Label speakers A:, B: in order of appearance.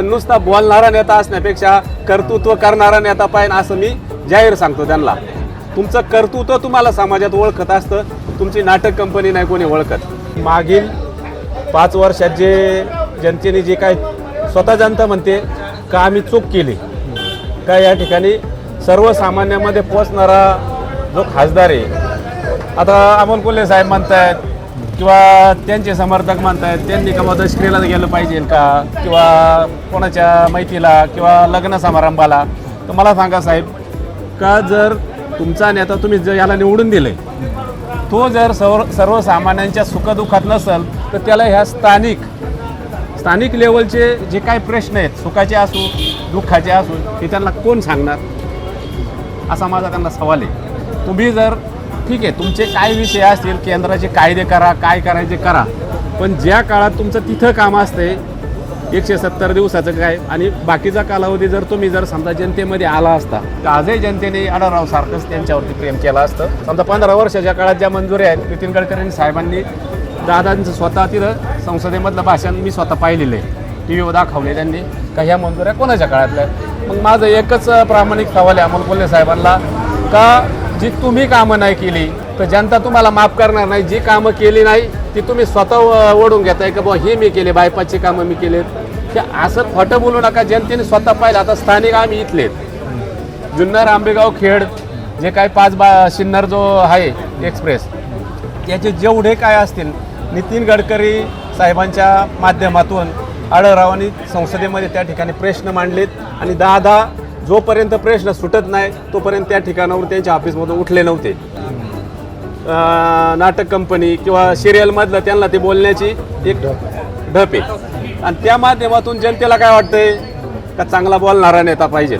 A: पण नुसता बोलणारा नेता असण्यापेक्षा कर्तृत्व करणारा नेता पाहिजे असं मी जाहीर सांगतो त्यांना. तुमचं कर्तृत्व तुम्हाला समाजात ओळखत असतं. तुमची नाटक कंपनी नाही कोणी ओळखत. मागील पाच वर्षात जे जनतेने जे काय स्वतः जनता म्हणते का आम्ही चूक केली? का या ठिकाणी सर्वसामान्यामध्ये पोचणारा जो खासदार आहे आता अमोल कोल्हे साहेब म्हणतायत किंवा त्यांचे समर्थक म्हणतायत त्यांनी का मग दशक्रियेला गेलं पाहिजे का? किंवा कोणाच्या माहितीला किंवा लग्न समारंभाला? तर मला सांगा साहेब का जर तुमचा नेता तुम्ही जर याला निवडून दिले तो जर सर्व सर्वसामान्यांच्या सुखदुःखात नसेल तर त्याला ह्या स्थानिक स्थानिक लेवलचे जे काही प्रश्न आहेत सुखाचे असू दुःखाचे असू हे त्यांना कोण सांगणार? असा माझा त्यांना सवाल आहे. तुम्ही जर ठीक आहे तुमचे काय विषय असतील केंद्राचे कायदे करा काय करायचे करा. पण ज्या काळात तुमचं तिथं काम असते एकशे सत्तर दिवसाचं काय आणि बाकीचा कालावधी जर तुम्ही जर समजा जनतेमध्ये आला असता तर आजही जनतेने आढळराव सारखंच त्यांच्यावरती प्रेम केलं असतं. समजा पंधरा वर्षाच्या काळात ज्या मंजुऱ्या आहेत नितीन गडकरी साहेबांनी दादांचं स्वतः तिथं संसदेमधलं भाषण मी स्वतः पाहिलेलं आहे. टी व्हीवर दाखवले त्यांनी का ह्या मंजुऱ्या कोणाच्या काळातल्या मग माझं एकच प्रामाणिक सवाल आहे अमोल कोल्हे साहेबांना का जी तुम्ही कामं नाही केली तर जनता तुम्हाला माफ करणार नाही. जी कामं केली नाही ती तुम्ही स्वतः व- ओढून घेताय का बुवा हे मी केले बायपासची कामं मी केलेत. ते असं खोटं बोलू नका जनतेने स्वतः पाहिलं. आता स्थानिक आम्ही इथलेत जुन्नर आंबेगाव खेड जे काय पाच बा सिन्नर जो आहे एक्सप्रेस त्याचे जेवढे काय असतील नितीन गडकरी साहेबांच्या माध्यमातून आढळरावांनी संसदेमध्ये त्या ठिकाणी प्रश्न मांडलेत आणि दहा दहा जोपर्यंत प्रश्न सुटत नाही तोपर्यंत त्या ठिकाणावर त्यांच्या ऑफिसमधून उठले नव्हते. नाटक कंपनी किंवा सिरियलमधलं त्यांना ते बोलण्याची एक ढप आहे. आणि त्या माध्यमातून जनतेला काय वाटतंय? का चांगला बोलणारा नेता पाहिजे?